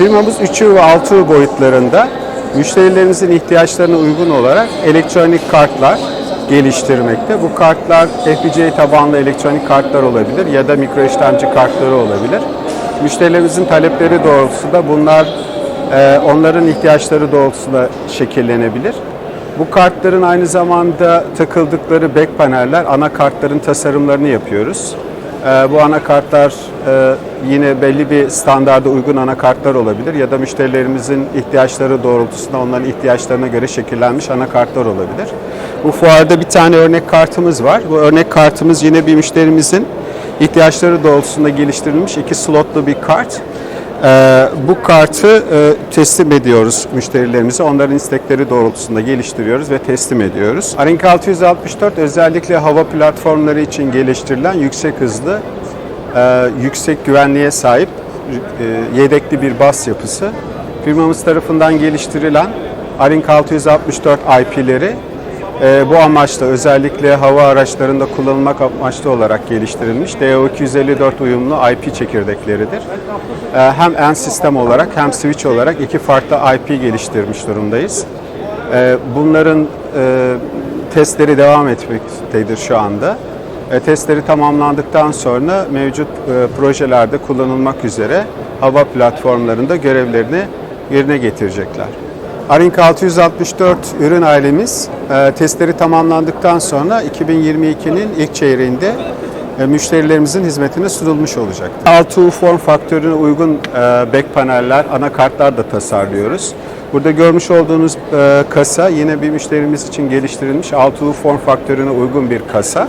Firmamız 3U ve 6U boyutlarında müşterilerimizin ihtiyaçlarına uygun olarak elektronik kartlar geliştirmekte. Bu kartlar FPGA tabanlı elektronik kartlar olabilir ya da mikro işlemci kartları olabilir. Müşterilerimizin talepleri doğrultusunda bunlar e, onların ihtiyaçları doğrultusunda şekillenebilir. Bu kartların aynı zamanda takıldıkları back paneller, anakartların tasarımlarını yapıyoruz. Ee, Bu anakartlar e, yine belli bir standarda uygun anakartlar olabilir ya da müşterilerimizin ihtiyaçları doğrultusunda onların ihtiyaçlarına göre şekillenmiş anakartlar olabilir. Bu fuarda bir tane örnek kartımız var. Bu örnek kartımız yine bir müşterimizin ihtiyaçları doğrultusunda geliştirilmiş iki slotlu bir kart. Ee, bu kartı e, teslim ediyoruz müşterilerimize. Onların istekleri doğrultusunda geliştiriyoruz ve teslim ediyoruz. Arink 664 özellikle hava platformları için geliştirilen yüksek hızlı, e, yüksek güvenliğe sahip e, yedekli bir bas yapısı. Firmamız tarafından geliştirilen Arink 664 IP'leri bu amaçla özellikle hava araçlarında kullanılmak amaçlı olarak geliştirilmiş DO254 uyumlu IP çekirdekleridir. E, hem en sistem olarak hem switch olarak iki farklı IP geliştirmiş durumdayız. E, bunların e, testleri devam etmektedir şu anda. Testleri tamamlandıktan sonra mevcut e, projelerde kullanılmak üzere hava platformlarında görevlerini yerine getirecekler. Arink 664 ürün ailemiz e, testleri tamamlandıktan sonra 2022'nin ilk çeyreğinde e, müşterilerimizin hizmetine sunulmuş olacak. 6U form faktörüne uygun e, back paneller, anakartlar da tasarlıyoruz. Burada görmüş olduğunuz e, kasa yine bir müşterimiz için geliştirilmiş 6U form faktörüne uygun bir kasa.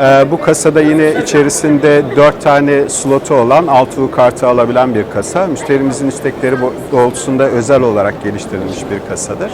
E, bu kasada yine içerisinde 4 tane slotu olan 6U kartı alabilen bir kasa. Müşterimizin istekleri doğrultusunda özel olarak geliştirilmiş bir kasadır.